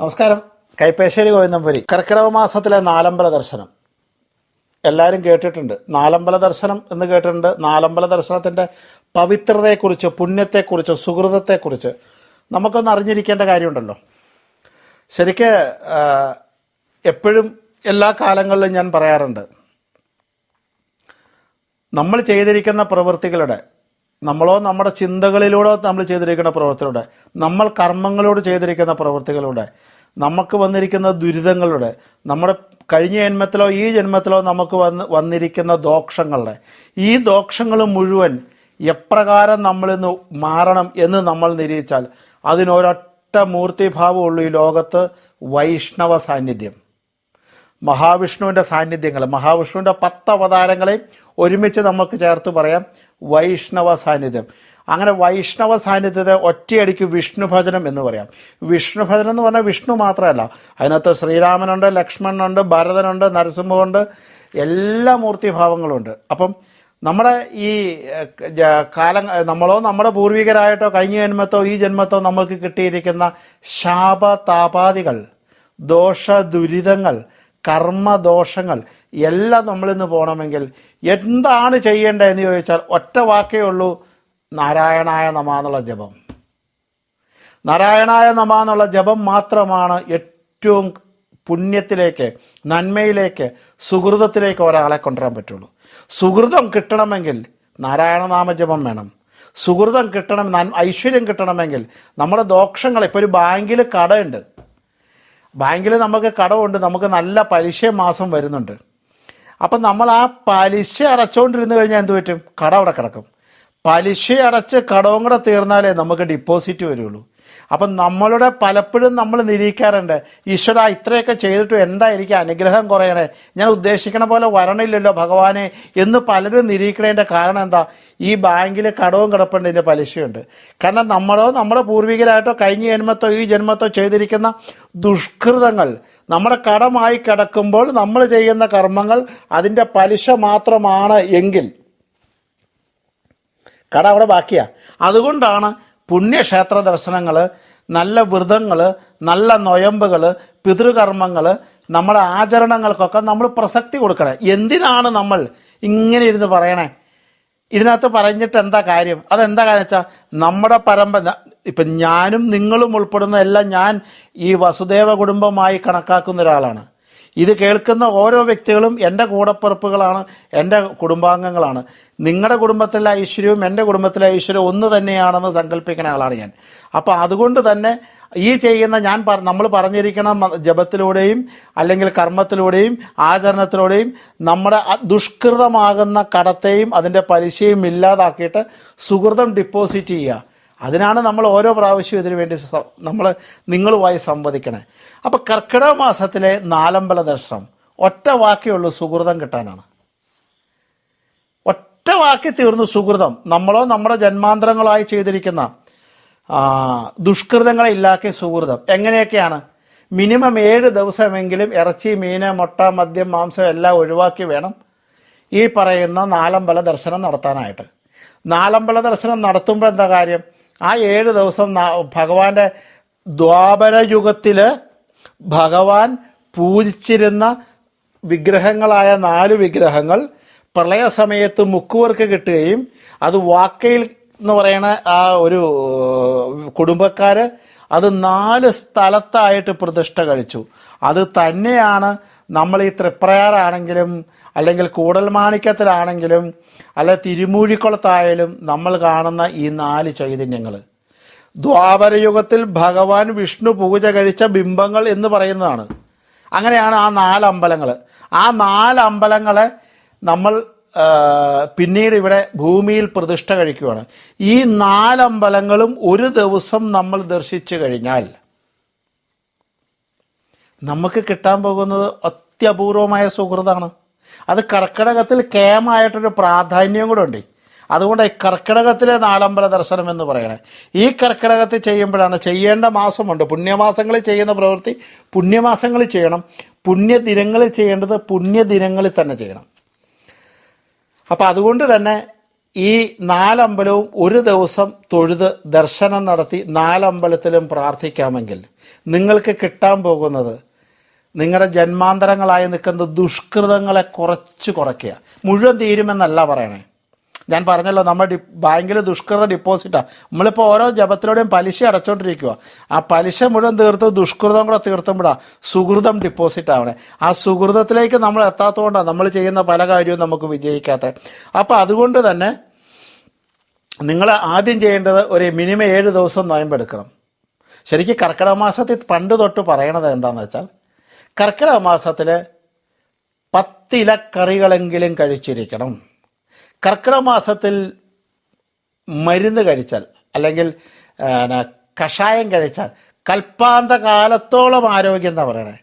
നമസ്കാരം. കൈപ്പേശ്ശേരി ഗോവിന്ദംപുരി. കർക്കിടക മാസത്തിലെ നാലമ്പല ദർശനം. എല്ലാവരും കേട്ടിട്ടുണ്ട്. നാലമ്പല ദർശനം എന്ന് കേട്ടിട്ടുണ്ട്. നാലമ്പല ദർശനത്തിന്റെ പവിത്രതയെക്കുറിച്ച് പുണ്യത്തെക്കുറിച്ച് സുഹൃതത്തെക്കുറിച്ച് നമുക്കൊന്ന് അറിഞ്ഞിരിക്കേണ്ട കാര്യമുണ്ടല്ലോ. ശരിക്ക് എപ്പോഴും എല്ലാ കാലങ്ങളിലും ഞാൻ പറയാറുണ്ട്. നമ്മൾ ചെയ്തിരിക്കുന്ന പ്രവൃത്തികളുടെ നമ്മളോ നമ്മുടെ ചിന്തകളിലൂടെ നമ്മൾ ചെയ്തിരിക്കുന്ന പ്രവൃത്തികളുടെ നമ്മൾ കർമ്മങ്ങളോട് ചെയ്തിരിക്കുന്ന പ്രവൃത്തികളുടെ നമുക്ക് വന്നിരിക്കുന്ന ദുരിതങ്ങളുടെ നമ്മുടെ കഴിഞ്ഞ ജന്മത്തിലോ ഈ ജന്മത്തിലോ നമുക്ക് വന്ന് വന്നിരിക്കുന്ന ദോഷങ്ങളുടെ ഈ ദോഷങ്ങൾ മുഴുവൻ എപ്രകാരം നമ്മളിന്ന് മാറണം എന്ന് നമ്മൾ നിരീക്ഷിച്ചാൽ അതിനൊരൊറ്റ മൂർത്തിഭാവമുള്ളൂ ഈ ലോകത്ത് വൈഷ്ണവ സാന്നിധ്യം. മഹാവിഷ്ണുവിന്റെ സാന്നിധ്യങ്ങൾ മഹാവിഷ്ണുവിന്റെ പത്ത് അവതാരങ്ങളെയും ഒരുമിച്ച് നമുക്ക് ചേർത്ത് പറയാം. വൈഷ്ണവ സാന്നിധ്യം. അങ്ങനെ വൈഷ്ണവ സാന്നിധ്യത്തെ ഒറ്റയടിക്ക് വിഷ്ണു ഭജനം എന്ന് പറയാം. വിഷ്ണു ഭജനം എന്ന് പറഞ്ഞാൽ വിഷ്ണു മാത്രമല്ല. അതിനകത്ത് ശ്രീരാമനുണ്ട് ലക്ഷ്മണനുണ്ട് ഭരതനുണ്ട് നരസിംഹമുണ്ട് എല്ലാ മൂർത്തിഭാവങ്ങളുണ്ട്. അപ്പം നമ്മുടെ ഈ കാലം നമ്മളോ നമ്മുടെ പൂർവികരായിട്ടോ കഴിഞ്ഞ ജന്മത്തോ ഈ ജന്മത്തോ നമ്മൾക്ക് കിട്ടിയിരിക്കുന്ന ശാപതാപാദികൾ ദോഷ ദുരിതങ്ങൾ കർമ്മദോഷങ്ങൾ. എല്ലാം നമ്മളിന്ന് പോകണമെങ്കിൽ എന്താണ് ചെയ്യേണ്ടതെന്ന് ചോദിച്ചാൽ ഒറ്റ വാക്കേ ഉള്ളൂ നാരായണായ നമ എന്നുള്ള ജപം. നാരായണായ നമ എന്നുള്ള ജപം മാത്രമാണ് ഏറ്റവും പുണ്യത്തിലേക്ക് നന്മയിലേക്ക് സുഹൃതത്തിലേക്ക് ഒരാളെ കൊണ്ടുവരാൻ പറ്റുള്ളൂ. സുഹൃതം കിട്ടണമെങ്കിൽ നാരായണനാമ ജപം വേണം. സുഹൃതം കിട്ടണം ഐശ്വര്യം കിട്ടണമെങ്കിൽ നമ്മുടെ ദോഷങ്ങൾ ഇപ്പോൾ ഒരു ബാങ്കിൽ കടമുണ്ട് ബാങ്കിൽ നമുക്ക് കടമുണ്ട് നമുക്ക് നല്ല പലിശ മാസം വരുന്നുണ്ട്. അപ്പം നമ്മൾ ആ പലിശ അടച്ചുകൊണ്ടിരുന്ന് കഴിഞ്ഞാൽ എന്ത് പറ്റും? കടം അവിടെ കിടക്കും. പലിശ അടച്ച് കടവും കൂടെ തീർന്നാലേ നമുക്ക് ഡിപ്പോസിറ്റ് വരുള്ളൂ. അപ്പം നമ്മളുടെ പലപ്പോഴും നമ്മൾ നിരീക്കാറുണ്ട് ഈശ്വര ഇത്രയൊക്കെ ചെയ്തിട്ട് എന്താ എനിക്ക് അനുഗ്രഹം കുറയണേ? ഞാൻ ഉദ്ദേശിക്കണ പോലെ വരണില്ലല്ലോ ഭഗവാനെ എന്ന് പലരും നിരീക്കണതിന്റെ കാരണം എന്താ? ഈ ബാങ്കിൽ കടവും കിടപ്പുണ്ട് ഇതിന്റെ പലിശയുണ്ട്. കാരണം നമ്മളോ നമ്മുടെ പൂർവികരായിട്ടോ കഴിഞ്ഞ ജന്മത്തോ ഈ ജന്മത്തോ ചെയ്തിരിക്കുന്ന ദുഷ്കൃതങ്ങൾ നമ്മുടെ കടമായി കിടക്കുമ്പോൾ നമ്മൾ ചെയ്യുന്ന കർമ്മങ്ങൾ അതിന്റെ പലിശ മാത്രമാണ് എങ്കിൽ. കട അവിടെ ബാക്കിയാ. അതുകൊണ്ടാണ് പുണ്യക്ഷേത്ര ദർശനങ്ങൾ നല്ല വ്രതങ്ങൾ നല്ല നൊയമ്പുകൾ പിതൃകർമ്മങ്ങൾ നമ്മുടെ ആചരണങ്ങൾക്കൊക്കെ നമ്മൾ പ്രസക്തി കൊടുക്കണേ. എന്തിനാണ് നമ്മൾ ഇങ്ങനെ ഇരുന്ന് പറയണേ? ഇതിനകത്ത് പറഞ്ഞിട്ട് എന്താ കാര്യം? അതെന്താ കാര്യം വെച്ചാൽ നമ്മുടെ പരമ്പര ഇപ്പം ഞാനും നിങ്ങളും ഉൾപ്പെടുന്ന എല്ലാം ഞാൻ ഈ വസുദേവ കുടുംബമായി കണക്കാക്കുന്ന ഒരാളാണ്. ഇത് കേൾക്കുന്ന ഓരോ വ്യക്തികളും എന്റെ കൂടപ്പിറപ്പുകളാണ് എന്റെ കുടുംബാംഗങ്ങളാണ്. നിങ്ങളുടെ കുടുംബത്തിലെ ഐശ്വര്യവും എന്റെ കുടുംബത്തിലെ ഐശ്വര്യവും ഒന്ന് തന്നെയാണെന്ന് സങ്കല്പിക്കുന്ന ആളാണ് ഞാൻ. അപ്പോൾ അതുകൊണ്ട് തന്നെ ഈ ചെയ്യുന്ന ഞാൻ നമ്മൾ പറഞ്ഞിരിക്കുന്ന ജപത്തിലൂടെയും അല്ലെങ്കിൽ കർമ്മത്തിലൂടെയും ആചരണത്തിലൂടെയും നമ്മുടെ ദുഷ്കൃതമാകുന്ന കടത്തെയും അതിന്റെ പലിശയും ഇല്ലാതാക്കിയിട്ട് സുഹൃതം ഡിപ്പോസിറ്റ് ചെയ്യുക. അതിനാണ് നമ്മൾ ഓരോ പ്രാവശ്യവും ഇതിനു വേണ്ടി നമ്മൾ നിങ്ങളുമായി സംവദിക്കണേ. അപ്പോൾ കർക്കിടക മാസത്തിലെ നാലമ്പല ദർശനം ഒറ്റ വാക്കേ ഉള്ളൂ സുഹൃതം കിട്ടാനാണ്. ഒറ്റ വാക്കി തീർന്നു സുഹൃതം. നമ്മളോ നമ്മുടെ ജന്മാന്തരങ്ങളായി ചെയ്തിരിക്കുന്ന ദുഷ്കൃതങ്ങളെ ഇല്ലാക്കിയ സുഹൃതം. എങ്ങനെയൊക്കെയാണ്? മിനിമം ഏഴ് ദിവസമെങ്കിലും ഇറച്ചി മീന് മുട്ട മദ്യം മാംസം എല്ലാം ഒഴിവാക്കി വേണം ഈ പറയുന്ന നാലമ്പല ദർശനം നടത്താനായിട്ട്. നാലമ്പല ദർശനം നടത്തുമ്പോൾ എന്താ കാര്യം? ആ ഏഴ് ദിവസം ഭഗവാന്റെ ദ്വാപര യുഗത്തിൽ ഭഗവാൻ പൂജിച്ചിരുന്ന വിഗ്രഹങ്ങളായ നാല് വിഗ്രഹങ്ങൾ പ്രളയ സമയത്ത് മുക്കുവർക്ക് കിട്ടുകയും അത് വാക്കയിൽ എന്ന് പറയുന്ന ആ ഒരു കുടുംബക്കാര് അത് നാല് സ്ഥലത്തായിട്ട് പ്രതിഷ്ഠ കഴിച്ചു. അത് തന്നെയാണ് നമ്മൾ ഈ തൃപ്രയാറാണെങ്കിലും അല്ലെങ്കിൽ കൂടൽമാണിക്യത്തിലാണെങ്കിലും അല്ലെ തിരുമൂഴിക്കുളത്തായാലും നമ്മൾ കാണുന്ന ഈ നാല് ചൈതന്യങ്ങൾ. ദ്വാപരയുഗത്തിൽ ഭഗവാൻ വിഷ്ണു പൂജ കഴിച്ച ബിംബങ്ങൾ എന്ന് പറയുന്നതാണ്. അങ്ങനെയാണ് ആ നാല് അമ്പലങ്ങൾ. ആ നാല് അമ്പലങ്ങളെ നമ്മൾ പിന്നീട് ഇവിടെ ഭൂമിയിൽ പ്രതിഷ്ഠ കഴിക്കുകയാണ് ഈ നാലമ്പലങ്ങളും ഒരു ദിവസം നമ്മൾ ദർശിച്ചു കഴിഞ്ഞാൽ നമുക്ക് കിട്ടാൻ പോകുന്നത് അത്യപൂർവമായ സുഹൃതാണ് അത് കർക്കിടകത്തിൽ കേമായിട്ടൊരു പ്രാധാന്യം കൂടെ ഉണ്ട്. അതുകൊണ്ട് ഈ കർക്കിടകത്തിലെ നാലമ്പല ദർശനം എന്ന് പറയണേ. ഈ കർക്കിടകത്തിൽ ചെയ്യുമ്പോഴാണ് ചെയ്യേണ്ട മാസമുണ്ട്. പുണ്യമാസങ്ങളിൽ ചെയ്യുന്ന പ്രവൃത്തി പുണ്യമാസങ്ങളിൽ ചെയ്യണം. പുണ്യദിനങ്ങളിൽ ചെയ്യേണ്ടത് പുണ്യദിനങ്ങളിൽ തന്നെ ചെയ്യണം. അപ്പം അതുകൊണ്ട് തന്നെ ഈ നാലമ്പലവും ഒരു ദിവസം തൊഴുത് ദർശനം നടത്തി നാലമ്പലത്തിലും പ്രാർത്ഥിക്കാമെങ്കിൽ നിങ്ങൾക്ക് കിട്ടാൻ പോകുന്നത് നിങ്ങളുടെ ജന്മാന്തരങ്ങളായി നിൽക്കുന്ന ദുഷ്കൃതങ്ങളെ കുറച്ച് കുറയ്ക്കുക. മുഴുവൻ തീരുമെന്നല്ല പറയണേ. ഞാൻ പറഞ്ഞല്ലോ നമ്മൾ ഡി ബാങ്കിൽ ദുഷ്കൃത ഡിപ്പോസിറ്റാണ് നമ്മളിപ്പോൾ ഓരോ ജപത്തിലൂടെയും പലിശ അടച്ചുകൊണ്ടിരിക്കുക ആ പലിശ മുഴുവൻ തീർത്ത് ദുഷ്കൃതം കൂടെ തീർത്തുമ്പോഴാ സുഹൃതം ഡിപ്പോസിറ്റ് ആവണേ. ആ സുഹൃതത്തിലേക്ക് നമ്മൾ എത്താത്തതുകൊണ്ടാണ് നമ്മൾ ചെയ്യുന്ന പല കാര്യവും നമുക്ക് വിജയിക്കാത്തത് അപ്പോൾ അതുകൊണ്ട് തന്നെ നിങ്ങൾ ആദ്യം ചെയ്യേണ്ടത് ഒരു മിനിമം ഏഴ് ദിവസം നോയമ്പെടുക്കണം. ശരിക്കും കർക്കിടക മാസത്തിൽ പണ്ട് തൊട്ട് പറയണത് എന്താണെന്ന് വെച്ചാൽ കർക്കിടക മാസത്തിൽ പത്തിലക്കറികളെങ്കിലും കഴിച്ചിരിക്കണം. കർക്കിടക മാസത്തിൽ മരുന്ന് കഴിച്ചാൽ അല്ലെങ്കിൽ കഷായം കഴിച്ചാൽ കൽപ്പാന്ത കാലത്തോളം ആരോഗ്യം എന്നാ പറയണേ.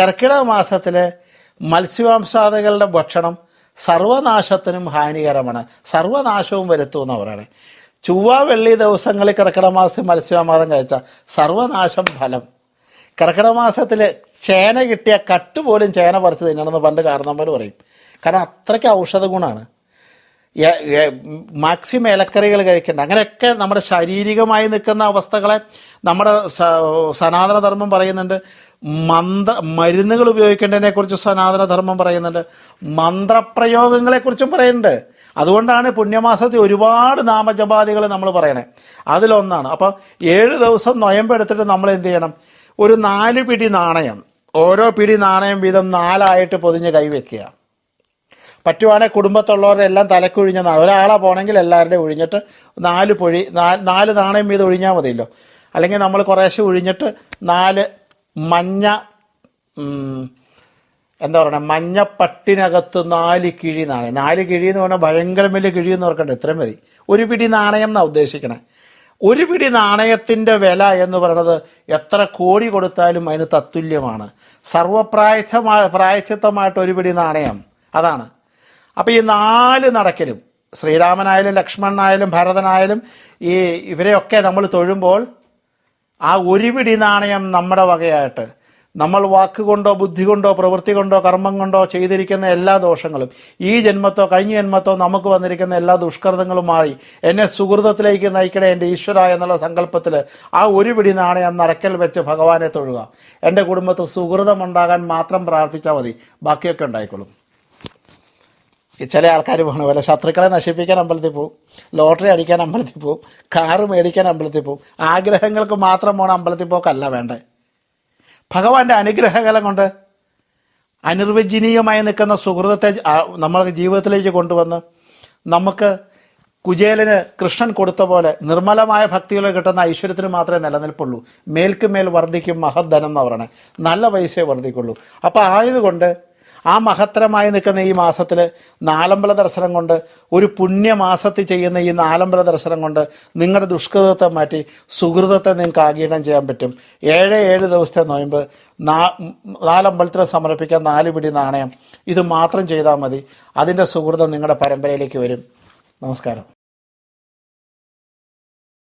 കർക്കിടക മാസത്തിൽ മത്സ്യമാംസാദികളുടെ ഭക്ഷണം സർവനാശത്തിനും ഹാനികരമാണ്. സർവനാശവും വരുത്തുമെന്ന് പറയണേ. ചൊവ്വ വെള്ളി ദിവസങ്ങളിൽ കർക്കിടക മാസം മത്സ്യമാംസം കഴിച്ചാൽ സർവനാശം ഫലം. കർക്കിടക മാസത്തിൽ ചേന കിട്ടിയ കട്ട് പോലും ചേന പറിച്ച് തിന്നണമെന്ന് പണ്ട് കാരണന്മാർ പറയും. കാരണം അത്രയ്ക്ക് ഔഷധ ഗുണമാണ്. മാക്സിമം ഇലക്കറികൾ കഴിക്കേണ്ട. അങ്ങനെയൊക്കെ നമ്മുടെ ശാരീരികമായി നിൽക്കുന്ന അവസ്ഥകളെ നമ്മുടെ സ- സനാതന ധർമ്മം പറയുന്നുണ്ട്. മന്ത്ര മരുന്നുകൾ ഉപയോഗിക്കേണ്ടതിനെ കുറിച്ച് സനാതന ധർമ്മം പറയുന്നുണ്ട് മന്ത്രപ്രയോഗങ്ങളെക്കുറിച്ചും പറയുന്നുണ്ട്. അതുകൊണ്ടാണ് പുണ്യമാസത്തിൽ ഒരുപാട് നാമജപാദികൾ നമ്മൾ പറയണേ. അതിലൊന്നാണ്. അപ്പോൾ ഏഴ് ദിവസം നൊയമ്പെടുത്തിട്ട് നമ്മൾ എന്ത് ചെയ്യണം? ഒരു നാല് പിടി നാണയം. ഓരോ പിടി നാണയം വീതം നാലായിട്ട് പൊതിഞ്ഞ് കൈവയ്ക്കുക പറ്റുവാണെങ്കിൽ കുടുംബത്തുള്ളവരെല്ലാം തലക്കൊഴിഞ്ഞ നാളെ ഒരാളെ പോകണമെങ്കിൽ എല്ലാവരുടെയും ഒഴിഞ്ഞിട്ട് നാല് പൊഴി നാല് നാണയം വീതം ഒഴിഞ്ഞാൽ മതിയല്ലോ. അല്ലെങ്കിൽ നമ്മൾ കുറേശ്ശെ ഒഴിഞ്ഞിട്ട് നാല് മഞ്ഞ എന്താ പറയുക മഞ്ഞപ്പട്ടിനകത്ത് നാല് കിഴി നാണയം. നാല് കിഴി എന്ന് പറഞ്ഞാൽ ഭയങ്കര വലിയ കിഴിയെന്ന് ഓർക്കണ്ട ഇത്രയും മതി. ഒരു പിടി നാണയം എന്നാണ് ഉദ്ദേശിക്കണേ. ഒരു പിടി നാണയത്തിന്റെ വില എന്ന് പറയുന്നത് എത്ര കോടി കൊടുത്താലും അതിന് തത്തുല്യമാണ്. സർവപ്രായച്ചമാ പ്രായച്ചിത്തമായിട്ട് ഒരു പിടി നാണയം. അതാണ്. അപ്പോൾ ഈ നാല് നടക്കലും ശ്രീരാമനായാലും ലക്ഷ്മണനായാലും ഭരതനായാലും ഈ ഇവരെയൊക്കെ നമ്മൾ തൊഴുമ്പോൾ ആ ഒരു പിടി നാണയം നമ്മുടെ വകയായിട്ട് നമ്മൾ വാക്കുകൊണ്ടോ ബുദ്ധി കൊണ്ടോ പ്രവൃത്തി കൊണ്ടോ കർമ്മം കൊണ്ടോ ചെയ്തിരിക്കുന്ന എല്ലാ ദോഷങ്ങളും ഈ ജന്മത്തോ കഴിഞ്ഞ ജന്മത്തോ നമുക്ക് വന്നിരിക്കുന്ന എല്ലാ ദുഷ്കൃതങ്ങളും മാറി എന്നെ സുഹൃതത്തിലേക്ക് നയിക്കണേ എന്റെ ഈശ്വര എന്നുള്ള സങ്കല്പത്തിൽ ആ ഒരു പിടി നാണയം നടക്കൽ വെച്ച് ഭഗവാനെ തൊഴുക. എന്റെ കുടുംബത്തിൽ സുഹൃതമുണ്ടാകാൻ മാത്രം പ്രാർത്ഥിച്ചാൽ മതി. ബാക്കിയൊക്കെ ഉണ്ടായിക്കൊള്ളും ഈ ചില ആൾക്കാർ പോകണ പോലെ ശത്രുക്കളെ നശിപ്പിക്കാൻ അമ്പലത്തിൽ പോവും ലോട്ടറി അടിക്കാൻ അമ്പലത്തിൽ പോവും കാറ് മേടിക്കാൻ അമ്പലത്തിൽ പോവും ആഗ്രഹങ്ങൾക്ക് മാത്രം പോകണം അമ്പലത്തിൽ പോക്കല്ല വേണ്ടേ ഭഗവാന്റെ അനുഗ്രഹകലം കൊണ്ട് അനിർവചനീയമായി നിൽക്കുന്ന സുഹൃതത്തെ നമ്മളെ ജീവിതത്തിലേക്ക് കൊണ്ടുവന്ന് നമുക്ക് കുചേലന് കൃഷ്ണൻ കൊടുത്ത പോലെ നിർമ്മലമായ ഭക്തികളെ കിട്ടുന്ന ഐശ്വര്യത്തിന് മാത്രമേ നിലനിൽപ്പുള്ളൂ. മേൽക്കുമേൽ വർദ്ധിക്കും മഹദ്ധനം എന്ന് പറയണേ. നല്ല പൈസയെ വർദ്ധിക്കുള്ളൂ. അപ്പോൾ ആയതുകൊണ്ട് ആ മഹത്തരമായി നിൽക്കുന്ന ഈ മാസത്തിൽ നാലമ്പല ദർശനം കൊണ്ട് ഒരു പുണ്യമാസത്തിൽ ചെയ്യുന്ന ഈ നാലമ്പല ദർശനം കൊണ്ട് നിങ്ങളുടെ ദുഷ്കൃതത്തെ മാറ്റി സുഹൃതത്തെ നിങ്ങൾക്ക് ആഗീരണം ചെയ്യാൻ പറ്റും. ഏഴ് ഏഴ് ദിവസത്തെ നോയമ്പ് നാ നാലമ്പലത്തിൽ സമർപ്പിക്കാൻ നാല് പിടി നാണയം. ഇത് മാത്രം ചെയ്താൽ മതി. അതിന്റെ സുഹൃതം നിങ്ങളുടെ പരമ്പരയിലേക്ക് വരും. നമസ്കാരം.